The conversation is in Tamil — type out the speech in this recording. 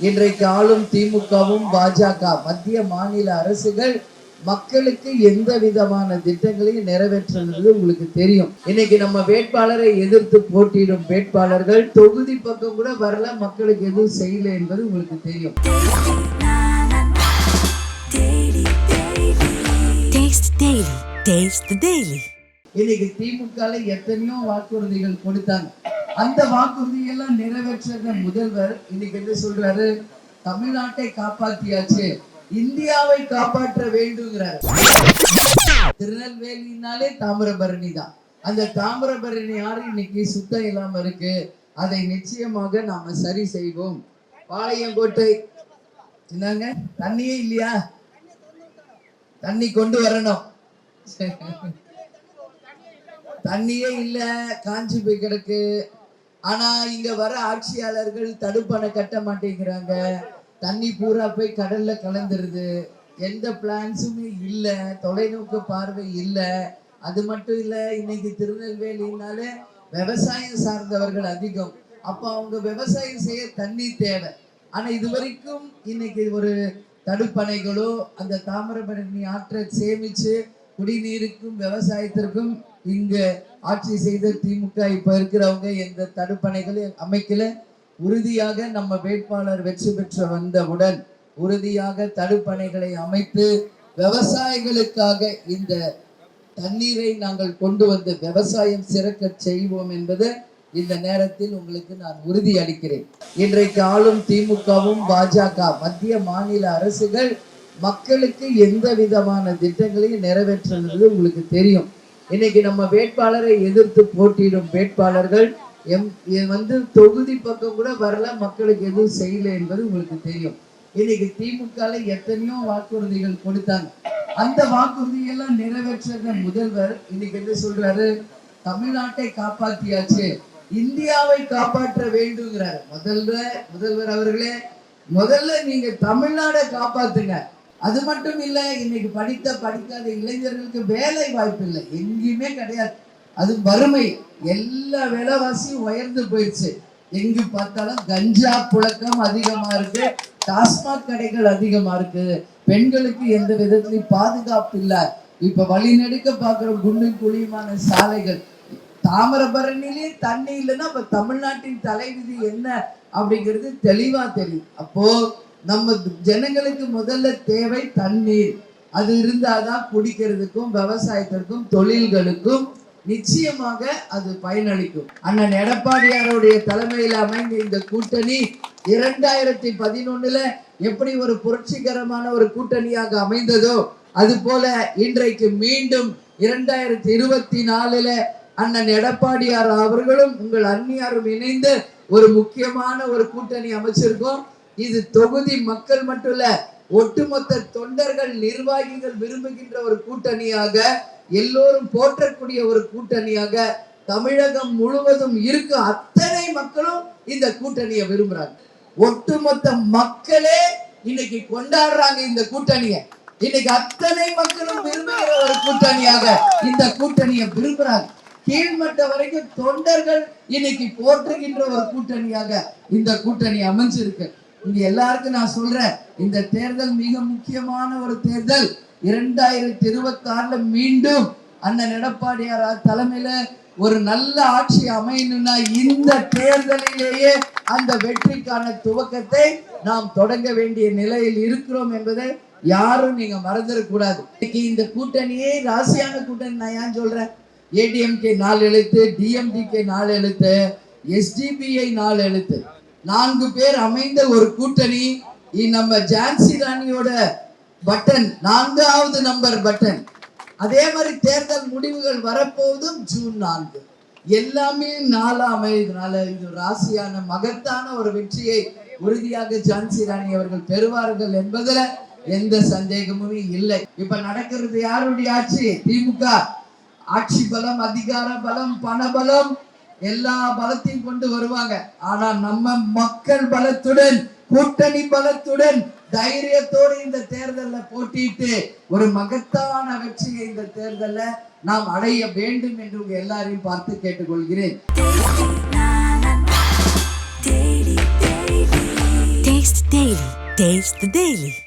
இன்றைக்கு ஆளும் திமுகவும் பாஜக மத்திய மாநில அரசுகள் மக்களுக்கு எந்த விதமான திட்டங்களையும் நிறைவேற்றுறது உங்களுக்கு தெரியும். இன்னைக்கு நம்ம வேட்பாளரை எதிர்த்து போட்டியிடும் வேட்பாளர்கள் தொகுதி பக்கம் கூட வரல மக்களுக்கு எதுவும் செய்யல என்பது உங்களுக்கு தெரியும். இன்னைக்கு திமுக எத்தனையோ வாக்குறுதிகள் கொடுத்தாங்க. அந்த வாக்குறுதி எல்லாம் நிறைவேற்ற முதல்வர் இன்னைக்கு என்ன சொல்றாரு? தமிழ்நாட்டை காப்பாத்தியாச்சு இந்தியாவை காப்பாற்ற வேண்டுங்கிறார். திருநெல்வேலினாலே தாமிரபரணி தான். அந்த தாமிரபரணி ஆறு இன்னைக்கு சுத்தம் இல்லாம இருக்கு. அதை நிச்சயமாக நாம சரி செய்வோம். பாளையங்கோட்டை என்னங்க? தண்ணியே இல்லையா? தண்ணி கொண்டு வரணும். தண்ணியே இல்ல காஞ்சி போய் கிடக்கு. ஆனா இங்க வர ஆட்சியாளர்கள் தடுப்பணை கட்ட மாட்டேங்கிறாங்க. தண்ணி பூரா போய் கடல்ல கலந்துருது. எந்த பிளான்ஸுமே இல்லை. தொலைநோக்கு பார்வை இல்லை. அது மட்டும் இல்ல இன்னைக்கு திருநெல்வேலினாலே விவசாயம் சார்ந்தவர்கள் அதிகம். அப்ப அவங்க விவசாயம் செய்ய தண்ணி தேவை. ஆனா இது வரைக்கும் இன்னைக்கு ஒரு தடுப்பணைகளோ அந்த தாமிரபரணி ஆற்றை சேமிச்சு குடிநீருக்கும் விவசாயத்திற்கும் இங்க ஆட்சி செய்த திமுக இப்ப இருக்கிறவங்க எந்த தடுப்பணைகளை அமைக்கல. உறுதியாக நம்ம வேட்பாளர் வெற்றி பெற்று வந்தவுடன் உறுதியாக தடுப்பணைகளை அமைத்து விவசாயிகளுக்காக இந்த தண்ணீரை நாங்கள் கொண்டு வந்து விவசாயம் சிறக்க செய்வோம் என்பது இந்த நேரத்தில் உங்களுக்கு நான் உறுதி அளிக்கிறேன். இன்றைக்கு ஆளும் திமுகவும் பாஜக மத்திய மாநில அரசுகள் மக்களுக்கு எந்த விதமான திட்டங்களையும் நிறைவேற்றுறது உங்களுக்கு தெரியும். இன்னைக்கு நம்ம வேட்பாளரை எதிர்த்து போட்டியிடும் வேட்பாளர்கள் எம் வந்து தொகுதி பக்கம் கூட வரல மக்களுக்கு எதுவும் செய்யல என்பது உங்களுக்கு தெரியும். இன்னைக்கு திமுக எத்தனையோ வாக்குறுதிகள் கொடுத்தாங்க. அந்த வாக்குறுதியெல்லாம் நிறைவேற்ற முதல்வர் இன்னைக்கு என்ன சொல்றாரு? தமிழ்நாட்டை காப்பாத்தியாச்சு இந்தியாவை காப்பாற்ற வேண்டுங்கிறார். முதல்ல முதல்வர் அவர்களே முதல்ல நீங்க தமிழ்நாடை காப்பாத்துங்க. அது மட்டும் இல்லை இன்னைக்கு படித்த படிக்காத இளைஞர்களுக்கு வேலை வாய்ப்பு இல்லை. எங்கேயுமே கிடையாது. அது வறுமை. எல்லா விலைவாசியும் உயர்ந்து போயிடுச்சு. எங்கு பார்த்தாலும் கஞ்சா புழக்கம் அதிகமா இருக்கு. டாஸ்மாக் கடைகள் அதிகமா இருக்கு. பெண்களுக்கு எந்த விதத்திலையும் பாதுகாப்பு இல்லை. இப்ப வழிநெடுக்க பார்க்குற குண்டு குழியுமான சாலைகள். தாமிரபரணிலே தண்ணி இல்லைன்னா இப்ப தமிழ்நாட்டின் தலைவிதி என்ன அப்படிங்கிறது தெளிவா தெரியும். அப்போ நம்ம ஜனங்களுக்கு முதல்ல தேவை தண்ணீர். அது இருந்தாதான் குடிக்கிறதுக்கும் விவசாயத்திற்கும் தொழில்களுக்கும் நிச்சயமாக அது பயனளிக்கும். அண்ணன் எடப்பாடியாருடைய தலைமையில் அமைந்த இந்த கூட்டணி இரண்டாயிரத்தி பதினொன்னுல எப்படி ஒரு புரட்சிகரமான ஒரு கூட்டணியாக அமைந்ததோ அது போல இன்றைக்கு மீண்டும் இரண்டாயிரத்தி இருபத்தி நாலுல அண்ணன் எடப்பாடியார் அவர்களும் உங்கள் அன்னியாரும் இணைந்து ஒரு முக்கியமான ஒரு கூட்டணி அமைச்சிருக்கோம். இது தொகுதி மக்கள் மட்டும் இல்ல ஒட்டுமொத்த தொண்டர்கள் நிர்வாகிகள் விரும்புகின்ற ஒரு கூட்டணியாக எல்லோரும் போற்றக்கூடிய ஒரு கூட்டணியாக தமிழகம் முழுவதும் இருக்க அத்தனை மக்களும் இந்த கூட்டணியை விரும்புறாங்க. ஒட்டுமொத்த மக்களே இன்னைக்கு கொண்டாடுறாங்க இந்த கூட்டணியை. இன்னைக்கு அத்தனை மக்களும் விரும்புகிற ஒரு கூட்டணியாக இந்த கூட்டணியை விரும்புறாங்க. கீழ்மட்ட வரைக்கும் தொண்டர்கள் இன்னைக்கு போற்றுகின்ற ஒரு கூட்டணியாக இந்த கூட்டணி அமைஞ்சிருக்கு. இங்க எல்லாருக்கும் நான் சொல்றேன் இந்த தேர்தல் மிக முக்கியமான ஒரு தேர்தல். இரண்டாயிரத்தி இருபத்தி ஆறுல மீண்டும் அண்ணன் எடப்பாடியார் தலைமையில ஒரு நல்ல ஆட்சி அமையணும்னா இந்த தேர்தலிலேயே அந்த வெற்றிக்கான துவக்கத்தை நாம் தொடங்க வேண்டிய நிலையில் இருக்கிறோம் என்பதை யாரும் நீங்க மறந்துடக்கூடாது இன்னைக்கு இந்த கூட்டணியே ராசியான கூட்டணி நான் ஏன் சொல்றேன்? ஏடிஎம்கே நாலு எழுத்து டிஎம்டிகே நாலு எழுத்து எஸ்டிபிஐ நாலு எழுத்து. நான்கு பேர் அமைந்த ஒரு கூட்டணி. இ- நம்ம ஜான்சி ராணியோட பட்டன் நான்காவது நம்பர் பட்டன். அதே மாதிரி தேர்தல் முடிவுகள் வரப்போவதும் ஜூன் நான்கு. எல்லாமே நாளா அமையதுனால இது ராசியான மகத்தான ஒரு வெற்றியை உறுதியாக ஜான்சி ராணி அவர்கள் பெறுவார்கள் என்பதுல எந்த சந்தேகமுமே இல்லை. இப்ப நடக்கிறது யாருடைய ஆட்சி? திமுக. ஆட்சி பலம் அதிகார பலம் பண பலம் எல்லா பலத்தையும் கொண்டு வருவாங்க ஆனா நம்ம மக்கள் பலத்துடன் கூட்டணி பலத்துடன் தைரியத்தோடு இந்த தேர்தல்ல போட்டிட்டு ஒரு மகத்தான வெற்றியை இந்த தேர்தல்ல நாம் அடைய வேண்டும் என்று உங்க எல்லாரையும் பார்த்து கேட்டுக்கொள்கிறேன் Taste the Daily.